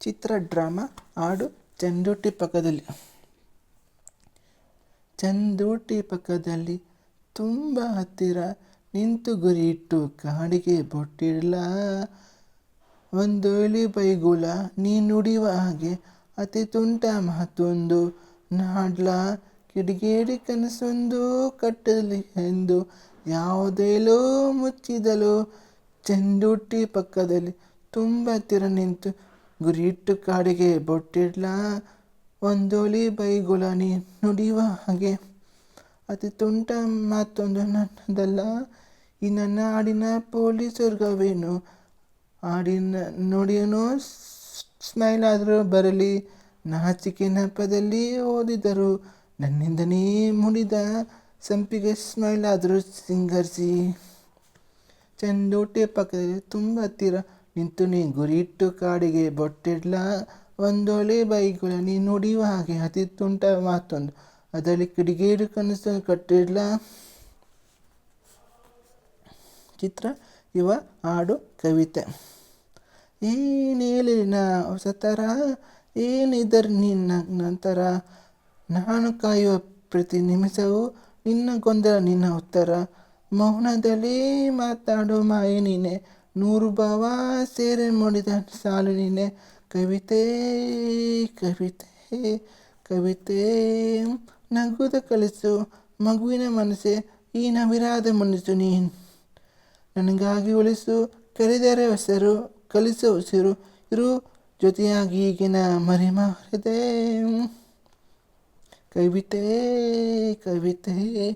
ಚಿತ್ರ drama ಹಾಡು ಚಂದೂಟಿ ಪಕ್ಕದಲ್ಲಿ. ಚಂದೂಟಿ ಪಕ್ಕದಲ್ಲಿ ತುಂಬ ಹತ್ತಿರ ನಿಂತು ಗುರಿಯಿಟ್ಟು ಕಾಡಿಗೆ ಬೊಟ್ಟಿಡ್ಲಾ ಒಂದೊಳಿ ಬೈಗುಳ ನೀ ನುಡಿಯುವ ಹಾಗೆ ಅತಿ ತುಂಟ ಮಾತೊಂದು ನಾಡ್ಲ. ಕಿಡಿಗೇಡಿ ಕನಸೊಂದು ಕಟ್ಟಲಿ ಎಂದು ಯಾವುದೇಲೋ ಮುಚ್ಚಿದಲೋ. ಚಂದೂಟಿ ಪಕ್ಕದಲ್ಲಿ ತುಂಬ ಹತ್ತಿರ ನಿಂತು ಗುರಿಯಿಟ್ಟು ಕಾಡಿಗೆ ಬೊಟ್ಟಿಡ್ಲ ಒಂದೊಳಿ ಬೈಗುಲ ನೀ ನುಡಿಯುವ ಹಾಗೆ. ಅತಿ ತುಂಟ ಮತ್ತೊಂದು ನನ್ನದಲ್ಲ, ಈ ನನ್ನ ಹಾಡಿನ ಪೋಲಿ ಸ್ವರ್ಗವೇನು? ಹಾಡಿನ ನುಡಿಯೇನೋ ಸ್ಮೈಲ್ ಆದರೂ ಬರಲಿ ನಾಚಿಕೆ ನೆಪದಲ್ಲಿ ಓದಿದರು ನನ್ನಿಂದನೇ ಮುಡಿದ ಸಂಪಿಗೆ ಸ್ಮೈಲ್ ಆದರೂ ಸಿಂಗರಿಸಿ. ಚಂದೋಟೆ ಪಕ್ಕದಲ್ಲಿ ತುಂಬ ಹತ್ತಿರ ನಿಂತು ನೀ ಗುರಿಯಿಟ್ಟು ಕಾಡಿಗೆ ಬೊಟ್ಟಿಡ್ಲ ಒಂದೊಳೆ ಬೈಗುಳ ನೀ ನುಡಿಯುವ ಹಾಗೆ ಅತಿ ತುಂಟ ಮಾತೊಂದು. ಅದರಲ್ಲಿ ಕಿಡಿಗೇಡು ಕನಸು ಕಟ್ಟಿಡ್ಲ? ಚಿತ್ರ ಇವ ಹಾಡು, ಕವಿತೆ. ಈ ನೀಲಿನ ಹೊಸತರ ಏನಿದ್ದರು ನಿನ್ನ ನಂತರ? ನಾನು ಕಾಯುವ ಪ್ರತಿ ನಿಮಿಷವೂ ನಿನ್ನ ಗೊಂದಲ ನಿನ್ನ ಉತ್ತರ. ಮೌನದಲ್ಲಿ ಮಾತಾಡೋ ಮಾಯೆ ನೀನೆ. ನೂರು ಭಾವ ಸೇರೆ ಮಾಡಿದ ಸಾಲು ನೀನೆ ಕವಿತೆ ಕವಿತೆ ಕವಿತೆ. ನಗುದ ಕಲಿಸು ಮಗುವಿನ ಮನಸ್ಸೆ, ಈ ನವಿರಾದ ಮನಸ್ಸು ನೀನು. ನನಗಾಗಿ ಉಳಿಸು, ಕರೆದರೆ ಹೆಸರು ಕಲಿಸು ಉಸಿರು, ಇರು ಜೊತೆಯಾಗಿ ಈಗಿನ ಮರಿಮಾರಿದೆ. ಕವಿತೆ ಕವಿತೆ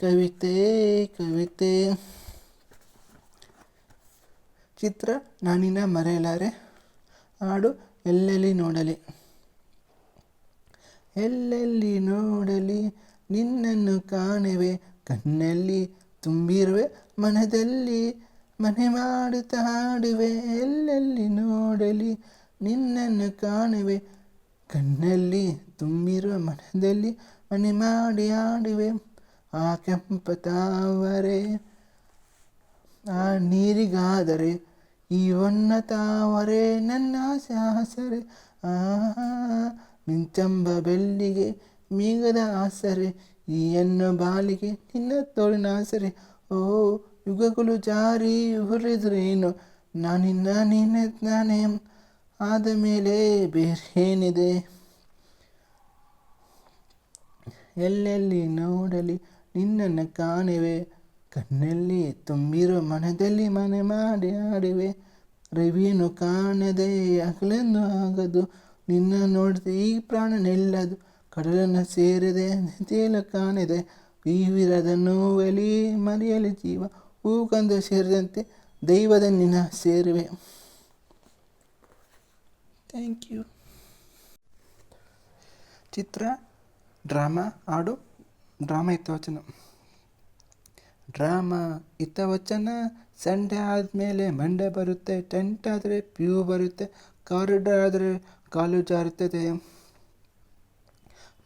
ಕವಿತೆ ಕವಿತೆ. ಚಿತ್ರ ನಾನಿನ ಮರೆಯಲಾರೆ. ಹಾಡು ಎಲ್ಲೆಲ್ಲಿ ನೋಡಲಿ? ಎಲ್ಲೆಲ್ಲಿ ನೋಡಲಿ? ನಿನ್ನನ್ನು ಕಾಣುವೆ. ಕಣ್ಣಲ್ಲಿ ತುಂಬಿರುವೆ. ಮನದಲ್ಲಿ ಮನೆ ಮಾಡುತ್ತ ಹಾಡುವೆ. ಎಲ್ಲೆಲ್ಲಿ ನೋಡಲಿ? ನಿನ್ನನ್ನು ಕಾಣುವೆ. ಕಣ್ಣಲ್ಲಿ ತುಂಬಿರುವ ಮನದಲ್ಲಿ ಮನೆ ಮಾಡಿ ಆಡುವೆ ಆ ಕೆಂಪ ತಾವರೆ, ಆ ನೀರಿಗಾದರೆ ಈ ಹೊನ್ನ ತಾವರೆ, ನನ್ನ ಆಸೆ ಆಸರೆ, ಆ, ಮಿಂಚಂಬ ಬೆಳ್ಳಿಗೆ ಮೀಗದ ಆಸರೆ, ಈ ಎನ್ನ ಬಾಲಿಗೆ ನಿನ್ನ ತೋಳಿನ ಆಸರೆ. ಓ, ಯುಗಗಳು ಜಾರಿ ಹುರಿದ್ರೇನು ನಾನಿನ್ನ ನೀನೆ ನಾನೇ ಆದ ಮೇಲೆ ಬೇರೇನಿದೆ ಎಲ್ಲೆಲ್ಲಿ ನೋಡಲಿ ನಿನ್ನನ್ನು ಕಾಣುವೆ? ಕಣ್ಣಲ್ಲಿ ತುಂಬಿರೋ ಮನದಲ್ಲಿ ಮನೆ ಮಾಡಿ ಆಡಿವೆ. ರವಿಯನ್ನು ಕಾಣದೆ ಅಗಲೆಂದು ಆಗದು. ನಿನ್ನ ನೋಡಿದೆ ಈ ಪ್ರಾಣ ನಿಲ್ಲದು. ಕಡಲನ್ನು ಸೇರಿದೆ ತೇಲು ಕಾಣಿದೆ. ವಿವಿರದ ನೋವಲಿ ಮರೆಯಲಿ ಜೀವ. ಹೂಗಂಧ ಸೇರಿದಂತೆ ದೈವದ ನಿನ್ನ ಸೇರುವೆ. ಥ್ಯಾಂಕ್ ಯು ಚಿತ್ರ, ಡ್ರಾಮಾ, ಹಾಡು, ಡ್ರಾಮಾ ಹಿತವಚನ ಡ್ರಾಮಾ ಹಿತವಚನ ಸಂಡೆ ಆದಮೇಲೆ ಮಂಡೆ ಬರುತ್ತೆ, ಟೆಂಟ್ ಆದರೆ ಪ್ಯೂ ಬರುತ್ತೆ, ಕಾರಿಡಾರ್ ಆದರೆ ಕಾಲು ಜಾರುತ್ತದೆ.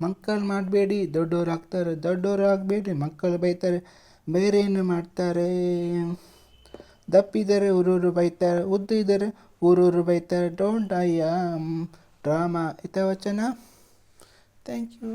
ಮಕ್ಕಳು ಮಾಡಬೇಡಿ ದೊಡ್ಡವ್ರು ಆಗ್ತಾರೆ ದೊಡ್ಡವರು ಆಗಬೇಡಿ ಮಕ್ಕಳು ಬೈತಾರೆ ಬೇರೆ ಏನು ಮಾಡ್ತಾರೆ? ದಪ್ಪಿದರೆ ಊರೂರು ಬೈತಾರೆ, ಉದ್ದಿದರೆ ಊರೂರು ಬೈತಾರೆ. ಡೋಂಟ್ ಐ ಡ್ರಾಮಾ ವಚನ. Thank you.